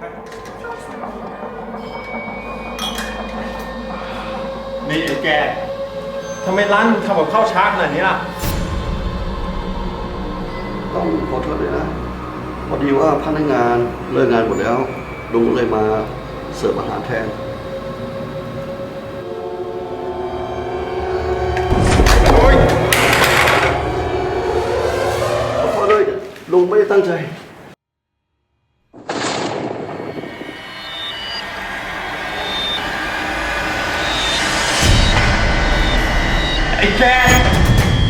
นี่ไอ้แกทำไมร้านมึงทำกับข้าวช้าขนาดนี้ล่ะ ต้องขอโทษด้วยนะพอดีว่าพนักงานเลิกงานหมดแล้วลุงก็เลยมาเสิร์ฟอาหารแทน โอ๊ยขอโทษด้วยลุงไม่ได้ตั้งใจ แก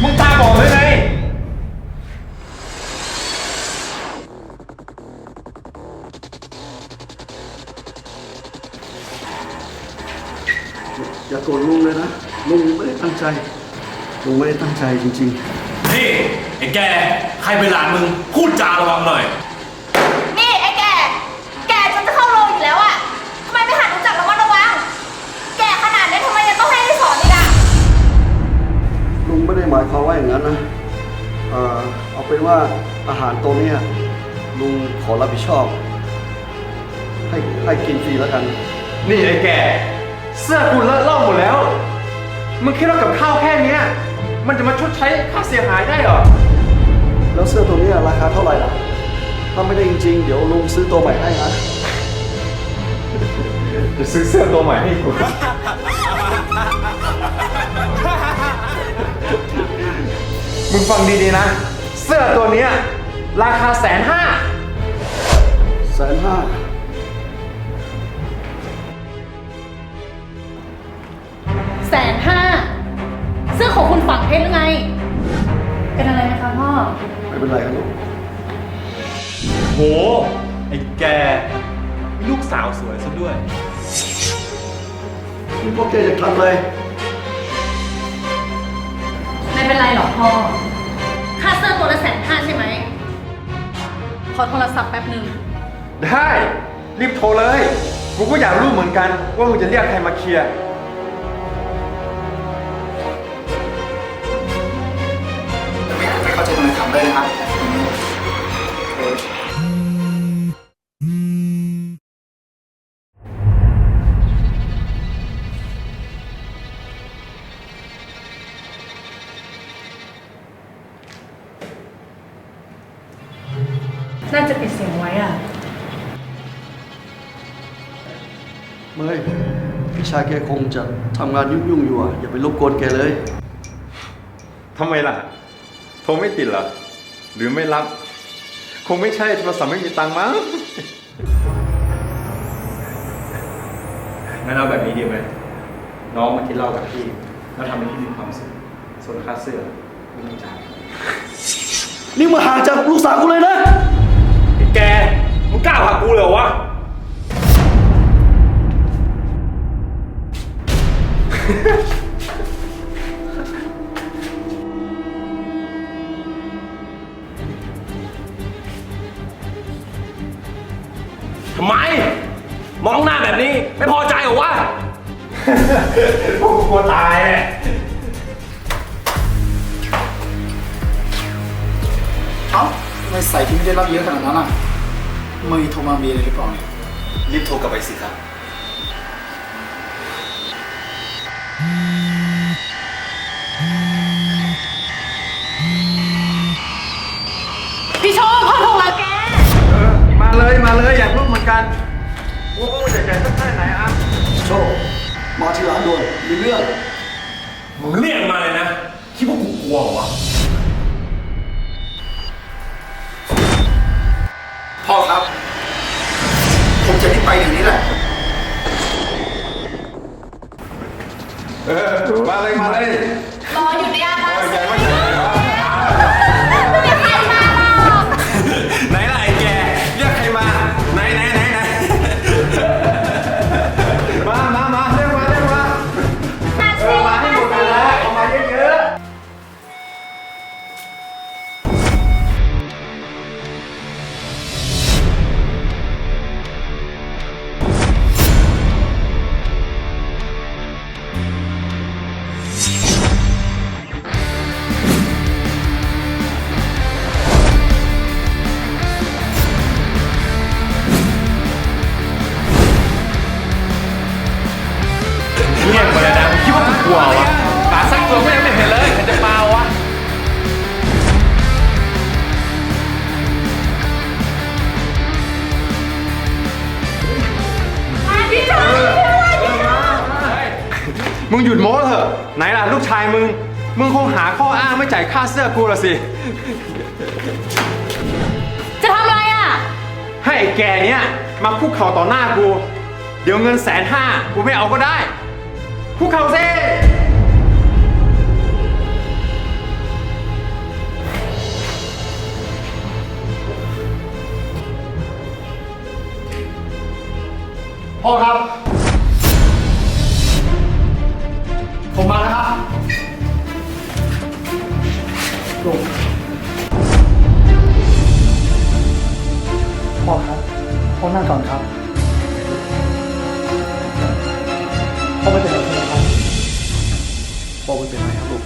มึงตาบอดเลยไง อย่าโกรธลุงเลยนะ ลุงไม่ได้ตั้งใจ ลุงไม่ได้ตั้งใจจริงนี่ไอ้แก ใครเป็นหลานมึง พูดจาระวังหน่อย อย่างนั้นนะเอ่อเอาเป็นว่าอาหารตัวเนี้ยลุงขอรับผิดชอบ ให้ให้กินฟรีแล้วกัน นี่ไอ้แกเสื้อกูเลอะล่องหมดแล้ว มึงคิดว่ากับข้าวแค่เนี้ยมันจะมาชดใช้ค่าเสียหายได้เหรอ แล้วเสื้อตัวเนี้ยราคาเท่าไหร่ล่ะ ถ้าไม่ได้จริงๆ เดี๋ยวลุงซื้อตัวใหม่ให้นะ จะซื้อเสื้อตัวใหม่ให้กู มึงฟังดีๆนะ เสื้อตัวเนี้ยราคาแสนห้าแสนห้าแสนห้าเสื้อของคุณฝังเพชรหรือไง เป็นอะไรไหมคะพ่อ ไม่เป็นไรครับลุงโห ไอ้แกมีลูกสาวสวยซะด้วย นี่พวกแกจะทำอะไร ไม่เป็นไรหรอกพ่อค่าเสื้อ ตัวละแสนห้าใช่ไหม ขอโทรศัพท์แป๊บหนึ่ง ได้รีบโทรเลย กูก็อยากรู้เหมือนกัน ว่ามึงจะเรียกใครมาเคลียร์ ไม่เข้าใจตรงไหนถามได้นะครับ เมยพี่ชายแกคงจะทำงานยุ่งๆอยู่อะอย่าไปรบกวนแกเลย ทำไมล่ะ โทรไม่ติดเหรอ หรือไม่รับ คงไม่ใช่โทรศัพท์ไม่มีตังค์มั้ง งั้นเอาแบบนี้ดีไหม น้องมากินเหล้ากับพี่ แล้วทำให้พี่มีความสุข ส่วนค่าเสื้อไม่ต้องจ่าย นี่มาห่างจากลูกสาวกูเลยนะ ไอ้แกมึงกล้าผลักกูเลยเหรอวะ ทำไม มองหน้าแบบนี้ ไม่พอใจเหรอวะ พวกกูกลัวตายเนี่ยเอ้าทำไมใส่ที่ไม่ได้รับเยอะขนาดนั้นอะมือโทรมามีอะไรหรือเปล่าเนี่ย รีบโทรกลับไปสิครับ กรู้เหมือนกันว่ามึงจะใจสักแค่ไหนอะโชคมาที่ร้านด่วนมีเรื่องมึงเรียกมาเลยนะ คิดว่ากูกลัวเหรอวะพ่อครับ ผมจะรีบไปเดี๋ยวนี้แหละ เออมาเลย มาเลย รออยู่ในอาเอคา มึงหยุดโม้เถอะ ไหนล่ะลูกชายมึง มึงคงหาข้ออ้างไม่จ่ายค่าเสื้อกูละสิ จะทำอะไรอะ ให้ไอ้แกเนี้ยมาคุกเข่าต่อหน้ากู เดี๋ยวเงินแสนห้ากูไม่เอาก็ได้ คุกเข่าสิพ่อครับ ผมมาแล้วครับลุงพ่อครับพ่อนั่งก่อนครับพ่อไม่เป็นไรใช่ไหมครับพ่อไม่เป็นไรครับลูก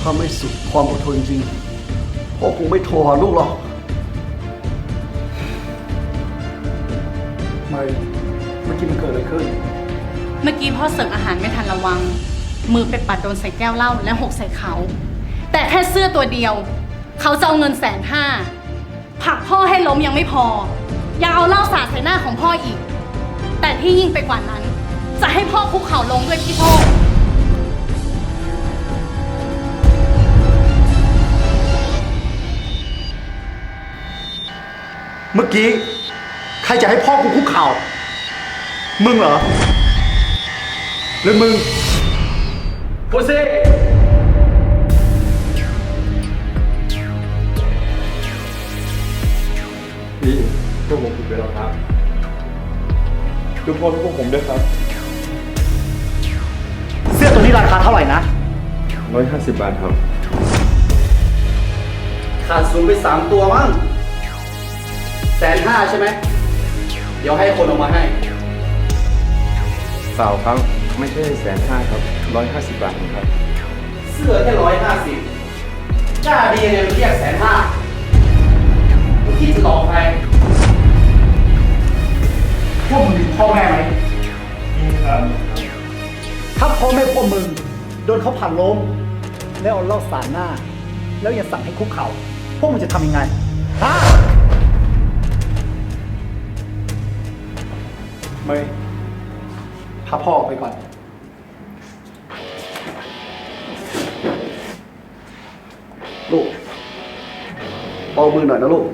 ถ้าไม่สุดความอดทนจริงพ่อคงไม่โทรหาลูกหรอกเมย์เมื่อกี้มันเกิดอะไรขึ้น เมื่อกี้พ่อเสิร์ฟอาหารไม่ทันระวัง มือไปปัดโดนใส่แก้วเหล้าและหกใส่เขา แต่แค่เสื้อตัวเดียว เขาจะเอาเงินแสนห้าผลักพ่อให้ล้มยังไม่พอ ยังเอาเหล้าสาดใส่หน้าของพ่ออีก แต่ที่ยิ่งไปกว่านั้น จะให้พ่อคุกเข่าลงด้วยพี่โทษเมื่อกี้ ใครจะให้พ่อกูคุกเข่า มึงเหรอ หรือมึงโคเซ่พี่พวกผมผิดไปแล้วครับทุกคนพวกผมด้วยครับ เสื้อตัวนี้ราคาเท่าไหร่นะ ร้อยห้าสิบบาทครับ ขาดศูนย์ไปสามตัวมั้งแสนห้าใช่ไหม เดี๋ยวให้คนเอามาให้เปล่าครับ ไม่ใช่แสนห้าครับร้อยห้าสิบบาทครับเสื้อแค่ร้อยห้าสิบกล้าดีเนี่ยมันเรียกแสนห้ามึงคิดจะหลอกใครพวกมึงมีพ่อแม่ไหมมีครับถ้าพ่อแม่พวกมึง โดนเขาผ่านล้มแล้วเอาเหล่าสาดหน้า แล้วยังสั่งให้คุกเข่าพวกมึงจะทำยังไงฮะ มือหน่อยนะลูกครับพ่อ